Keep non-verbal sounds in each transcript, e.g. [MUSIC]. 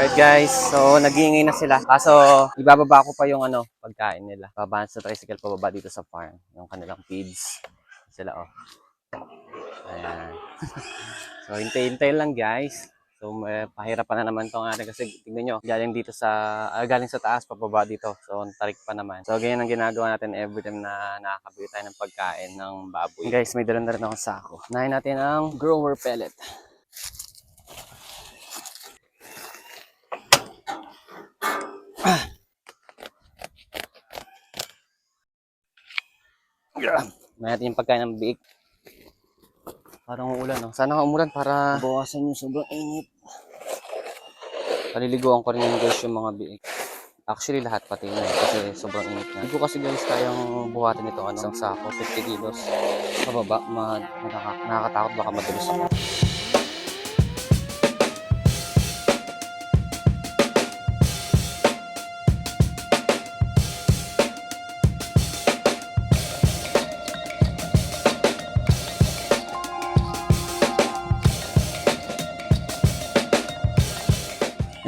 Alright guys, so nagingay na sila. Kaso ibababa ko pa yung ano, pagkain nila. Babaan sa tricycle pababa dito sa farm. Yung kanilang feeds. Sila oh. Ayan. [LAUGHS] so hintay-hintay lang guys. So may pahirapan na naman tong ating kasi tingnan nyo, galing dito sa, ah, galing sa taas, pababa dito. So tarik pa naman. So ganyan ang ginagawa natin every time na nakakabili tayo ng pagkain ng baboy. Guys, may dala na rin akong sako. Nahin natin ang grower pellet. May natin yung pagkain ng biik. Parang uulan, no? Sana umulan para bawasan yung sobrang init. Paliliguan ko rin yung guys yung mga biik. Actually, lahat pati na kasi sobrang init na. Hindi ko kasi guys kayang buhatin ito ano, isang sako, 50 kilos. Sa baba, ma nakaka nakakatakot baka madulos ako.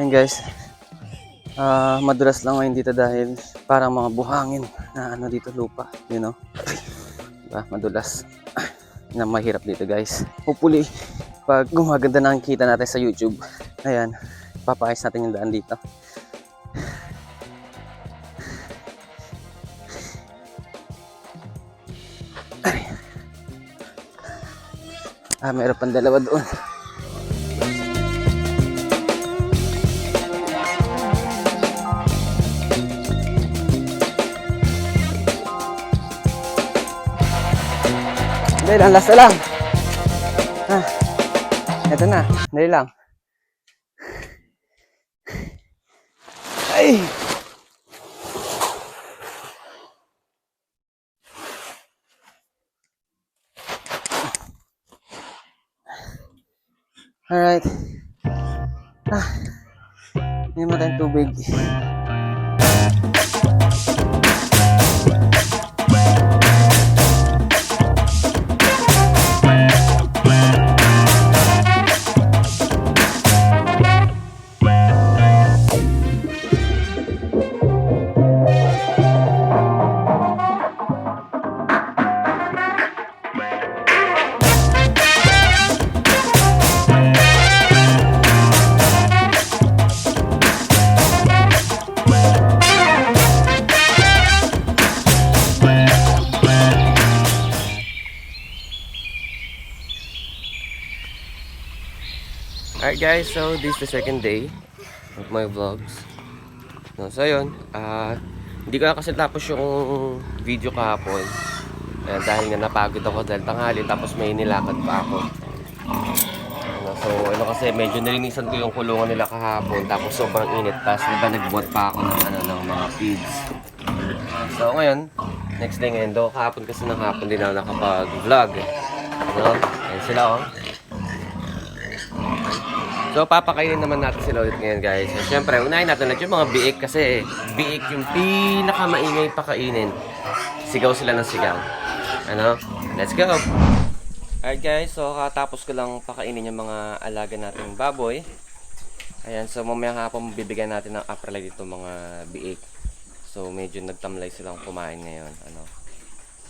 Yan guys. Ah, madulas lang ngayon dito dahil parang mga buhangin na ano dito lupa, you know. Diba? Madulas. [CLEARS THROAT] na mahirap dito guys. Hopefully, pag gumaganda na ang kita natin sa YouTube, ayan, papayos natin yung daan dito. Ah, meron pang dalawa doon. Đây là last na lang. Ah, eto na. Dali lang. Ay! Alright. Ah, hindi mo tayong tubig. Guys, so this is the second day of my vlogs. No, so yun, ah hindi ko na kasi tapos yung video kahapon. Eh, dahil nga napagod ako dahil tanghali tapos may nilakad pa ako. Ano, so ano kasi medyo nilinisan ko yung kulungan nila kahapon tapos sobrang init tapos diba nagbuhat pa ako ng ano ng mga feeds. So ngayon, next day ngayon do kahapon kasi ng hapon din ako nakapag-vlog. Ano? Ayan sila oh. So, papakainin naman natin sila ulit ngayon, guys. So, syempre, unahin natin ulit yung mga biik kasi biik yung pinakamaingay pakainin. Sigaw sila ng sigaw. Ano? Let's go! Alright, guys. So, katapos ko lang pakainin yung mga alaga nating baboy. Ayan. So, mamaya hapon bibigyan natin ng apralay dito mga biik. So, medyo nagtamlay silang kumain ngayon. Ano?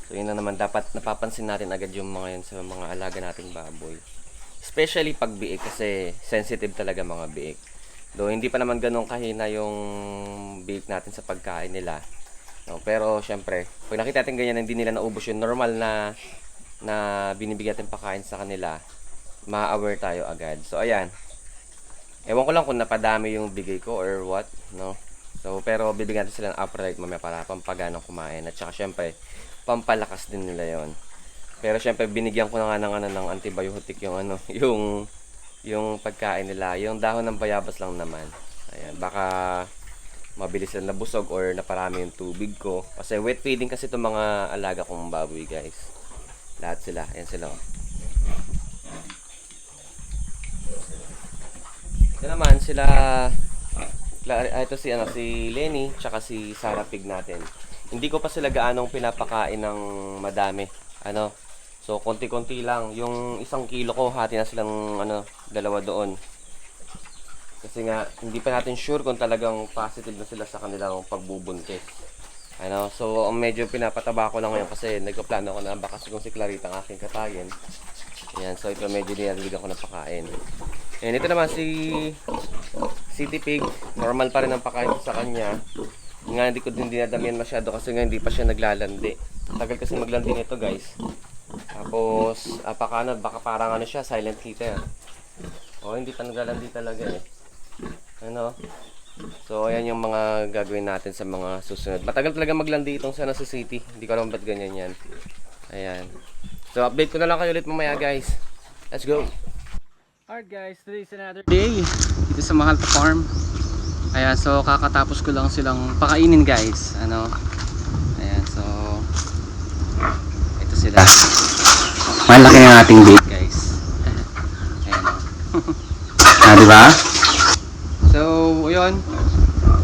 So, yun na naman. Dapat napapansin natin agad yung mga yun sa mga alaga nating baboy. Especially pag biik kasi sensitive talaga mga biik. Though hindi pa naman ganun kahina yung biik natin sa pagkain nila. No, pero syempre, pag nakita natin ganyan hindi nila naubos yung normal na na binibigyan natin pagkain sa kanila, ma-aware tayo agad. So ayan. Ewan ko lang kung napadami yung bigay ko or what, no? So pero bibigyan natin sila ng upright mamaya para pampaganang kumain at saka syempre pampalakas din nila yon. Pero syempre binigyan ko na nga ng ano ng antibiotic yung ano, [LAUGHS] yung yung pagkain nila, yung dahon ng bayabas lang naman. Ayan, baka mabilis sila nabusog or naparami yung tubig ko. Kasi wet feeding kasi itong mga alaga kong baboy, guys. Lahat sila, ayan sila. Ito naman sila ah, ito si ano si Lenny tsaka si Sarah Pig natin. Hindi ko pa sila gaanong pinapakain ng madami. Ano? So konti-konti lang. Yung isang kilo ko hati na silang ano dalawa doon. Kasi nga, hindi pa natin sure kung talagang positive na sila sa kanilang pagbubuntis. Ano, so ang medyo pinapataba ko lang ngayon kasi nagpaplano ako na baka kung si Clarita ang aking katayin. Ayan, so ito medyo dinadiligan ko ng pakain. And ito naman si City Pig, normal pa rin ang pakain ko sa kanya. Nga hindi ko din dinadamihan masyado kasi nga hindi pa siya naglalandi. Tagal kasi maglandi nito guys. Tapos, apaka ano, baka parang ano siya, silent heater. O, hindi pa naglalandi talaga eh. Ano? So, ayan yung mga gagawin natin sa mga susunod. Matagal talaga maglandi itong San Jose City. Hindi ko alam ba't ganyan yan. Ayan. So, update ko na lang kayo ulit mamaya guys. Let's go! Alright guys, today is another day dito sa Mahalta Farm. Ayan, so kakatapos ko lang silang pakainin guys. Ano? Ayan, so ito sila. Malaki ang ating bait guys. Ayan. [LAUGHS] ah, di ba? So, yun.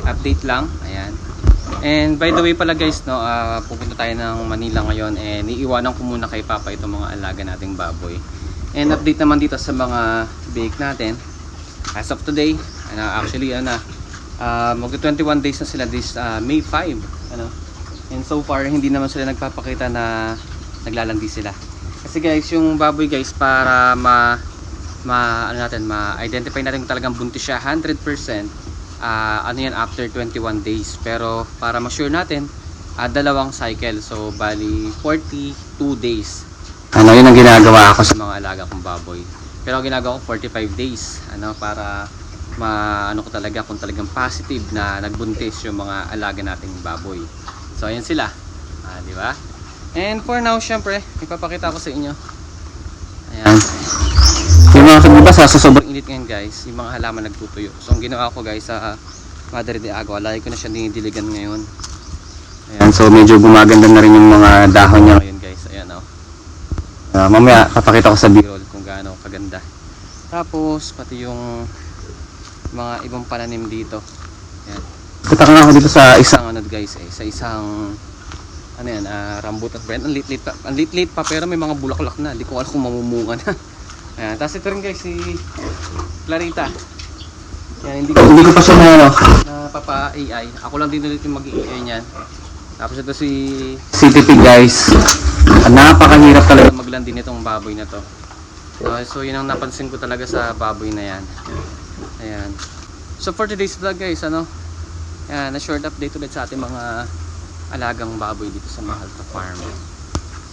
Update lang. Ayan. And by the way pala guys, no, ah, pupunta tayo ng Manila ngayon and iiwanan ko muna kay Papa itong mga alaga nating baboy. And update naman dito sa mga bake natin. As of today, ano, actually ano, uh, magto 21 days na sila this ah, May 5, ano. And so far hindi naman sila nagpapakita na naglalandi sila. Kasi guys, yung baboy guys para ma ma ano natin, ma-identify natin kung talagang buntis siya 100%, ah, ano yan after 21 days. Pero para ma-sure natin, ah, dalawang cycle. So bali 42 days ano yun ang ginagawa ko sa mga alaga kong baboy pero ginagawa ko 45 days ano para maano ko talaga kung talagang positive na nagbuntis yung mga alaga nating baboy so ayan sila ah, di ba and for now syempre ipapakita ko sa inyo. Ayan. Yung mga ba sa sobrang init ngayon guys yung mga halaman nagtutuyo. So ang ginawa ko guys sa Madre de Agua lagi ko na siya dinidiligan ngayon. Ayan. So medyo gumaganda na rin yung mga dahon niya. Ngayon guys ayan oh. Ah, mamaya papakita ko sa b-roll kung gaano kaganda. Tapos pati yung mga ibang pananim dito. Ayan. Punta nga ako dito sa isang ano guys eh, sa isang ano yan, ah, rambutan brand. Ang lit-lit pa, ang lit-lit pa pero may mga bulaklak na. Hindi ko alam kung mamumunga na. [LAUGHS] Ayan. Tapos ito rin guys si Clarita. Yan, hindi ko, hindi ko pa siya na, ano, napapa-AI. Ako lang din ulit yung mag-AI niyan. Tapos ito si CTP guys. Napakahirap talaga maglandi nitong baboy na to. Uh, so yun ang napansin ko talaga sa baboy na yan. Ayan. So for today's vlog guys, ano? Ayan, na short update ulit sa ating mga alagang baboy dito sa Mahalta Farm.